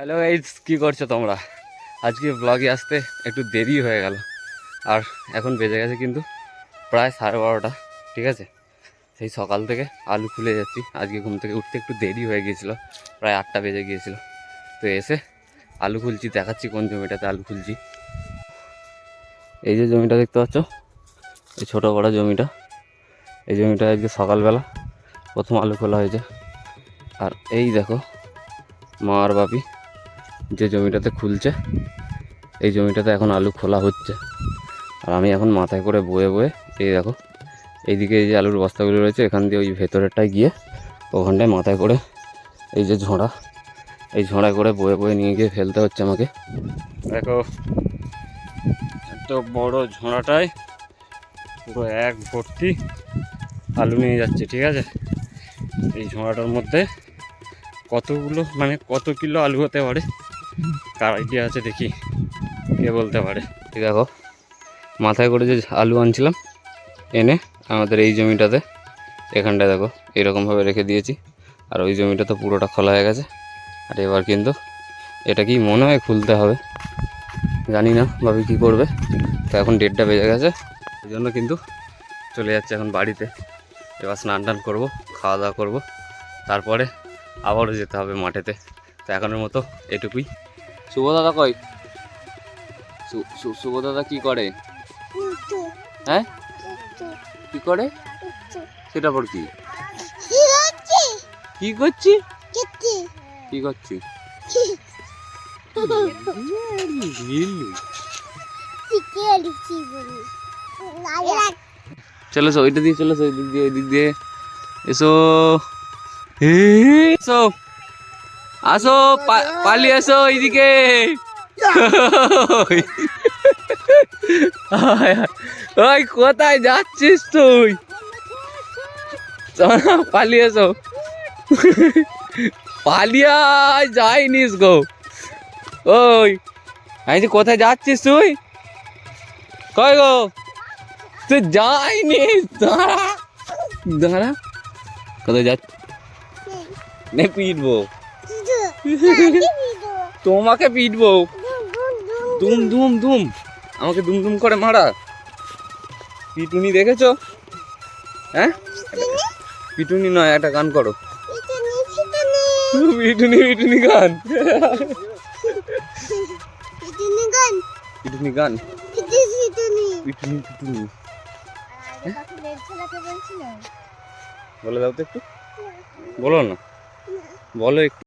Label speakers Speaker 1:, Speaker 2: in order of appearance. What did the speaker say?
Speaker 1: Hello এই কী করছ তোমরা? আজকে ব্লগে আসতে একটু দেরি হয়ে গেল। আর এখন বেজে গেছে কিন্তু প্রায় সাড়ে বারোটা, ঠিক আছে? সেই সকাল থেকে আলু খুলে যাচ্ছি। আজকে ঘুম থেকে উঠতে একটু দেরি হয়ে গিয়েছিল, প্রায় আটটা বেজে গিয়েছিল। তো এসে আলু খুলছি, দেখাচ্ছি কোন জমিটাতে আলু খুলছি। এই যে জমিটা দেখতে পাচ্ছ, এই ছোটো বড় জমিটা। এই জমিটা আজকে সকালবেলা প্রথম আলু খোলা হয়েছে। আর এই দেখো মা আর বাপি। যে জমিটাতে খুলছে, এই জমিটাতে এখন আলু খোলা হচ্ছে। আর আমি এখন মাথায় করে বয়ে বয়ে, এই দেখো, এইদিকে এই যে আলুর বস্তাগুলো রয়েছে, এখান দিয়ে ওই ভেতরেরটায় গিয়ে ওখানটায় মাথায় করে এই যে ঝোড়া, এই ঝোড়ায় করে বয়ে বয়ে নিয়ে গিয়ে ফেলতে হচ্ছে আমাকে। দেখো, এত বড় ঝোড়াটায় পুরো এক ভর্তি আলু নিয়ে যাচ্ছে, ঠিক আছে? এই ঝোড়াটার মধ্যে কতগুলো মানে কত কিলো আলু হতে পারে? কার আইডিয়া আছে, দেখি কে বলতে পারে। দেখো, মাথায় করে যে আলু আনছিলাম, এনে আমাদের এই জমিটাতে, এখানটায় দেখো, এরকমভাবে রেখে দিয়েছি। আর ওই জমিটা তো পুরোটা খোলা হয়ে গেছে। আর এবার কিন্তু এটা কি মনে হয় খুলতে হবে? জানি না, ভাবি কী করবে। তো এখন ডেটটা বেজে গেছে, এই জন্য কিন্তু চলে যাচ্ছে এখন বাড়িতে। এবার স্নান টান করব, খাওয়া দাওয়া করব। তারপরে আবারও যেতে হবে মাঠেতে। তো এখনের মতো এটুকুই। শুভ দাদা কই শুভ দাদা কি করে? হ্যাঁ? কি করে? সেটা পর কি? কি করছি? কি করছি। চলো এসো ওইটা দিয়ে চলে এসো ওই দিক দিয়ে ওই দিক দিয়ে। এসো। এসো। আসো পালিয়ে এসো এইদিকে। ওই, কোথায় যাচ্ছিস তুই? পালিয়ে এসো পালিয়ে যাইনিস গো। ওই আমি যে কোথায় যাচ্ছিস তুই? কই গো? তুই যাইনিস, দাঁড়া। দাঁড়া। কোথায় যাচ্ছিস নে, পিটবো। তোমাকে পিটবো। দুম দুম দুম। আমাকে দুম দুম করে মারা। পিটুনি দেখেছ? হ্যাঁ? পিটুনি নয়, একটা গান করো। পিটুনি পিটুনি গান। পিটুনি গান। পিটুনি পিটুনি। বলে দাও তো একটু। বলো না। বলো একটু।